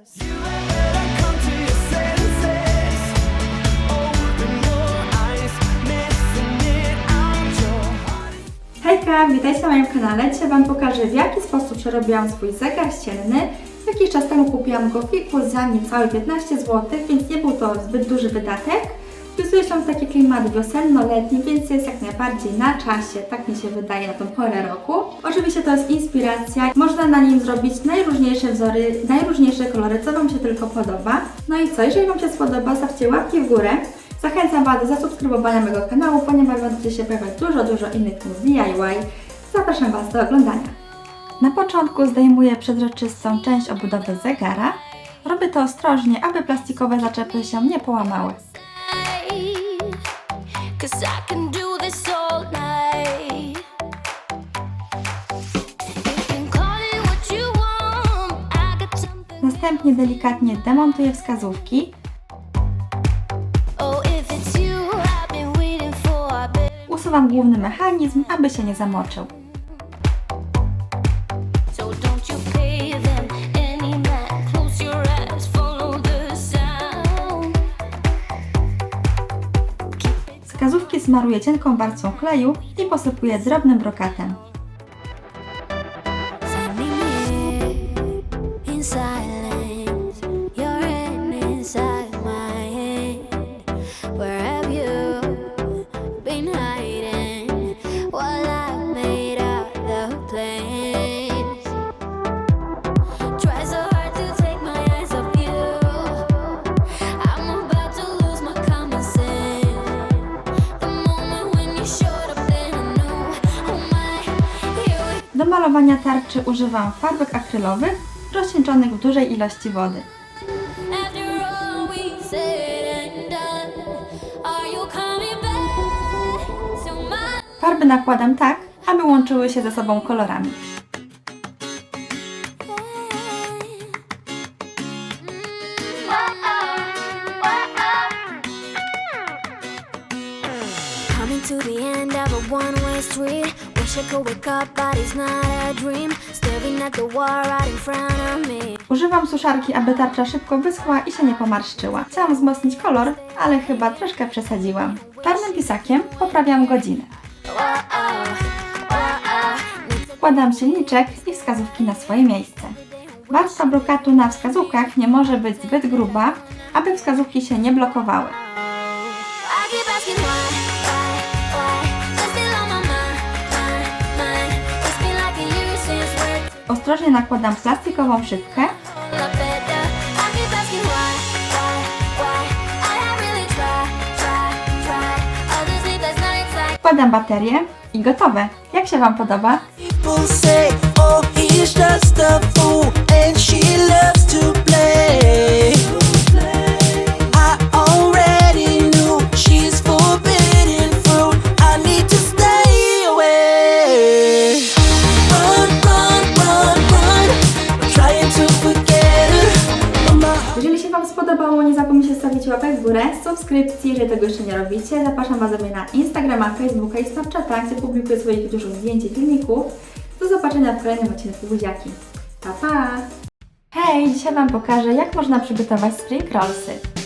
Hejka, witajcie na moim kanale. Dzisiaj Wam pokażę w jaki sposób przerobiłam swój zegar ścienny. Jakiś czas temu kupiłam go w za niecałe 15 zł, więc nie był to zbyt duży wydatek. Wpisuje się w taki klimat wiosenno-letni, więc jest jak najbardziej na czasie, tak mi się wydaje na tą porę roku. Oczywiście to jest inspiracja, można na nim zrobić najróżniejsze wzory, najróżniejsze kolory, co Wam się tylko podoba. No i co, jeżeli Wam się spodoba, stawcie łapki w górę. Zachęcam Was do zasubskrybowania mojego kanału, ponieważ będzie się pojawiać dużo, dużo innych filmów DIY. Zapraszam Was do oglądania. Na początku zdejmuję przezroczystą część obudowy zegara. Robię to ostrożnie, aby plastikowe zaczepy się nie połamały. Następnie delikatnie demontuję wskazówki. Oh. Usuwam główny mechanizm, aby się nie zamoczył. Wskazówki smaruję cienką warstwą kleju i posypuję drobnym brokatem. Malowania tarczy używam farbek akrylowych rozcieńczonych w dużej ilości wody. Farby nakładam tak, aby łączyły się ze sobą kolorami. Coming to the end of a one-way street. Używam suszarki, aby tarcza szybko wyschła i się nie pomarszczyła. Chciałam wzmocnić kolor, ale chyba troszkę przesadziłam. Czarnym pisakiem poprawiam godzinę. Wkładam silniczek i wskazówki na swoje miejsce. Warstwa brokatu na wskazówkach nie może być zbyt gruba, aby wskazówki się nie blokowały. The sleepless nights I wkładam baterię i gotowe. Jak się Wam podoba? Oh, and she loves to nie zapomnijcie stawić łapek w górę, subskrypcji, jeżeli tego jeszcze nie robicie. Zapraszam Was do mnie na Instagrama, Facebooka i Snapchata, gdzie publikuję swoich dużo zdjęć i filmików. Do zobaczenia w kolejnym odcinku Buziaki. Pa, pa! Hej, dzisiaj Wam pokażę, jak można przygotować spring rollsy.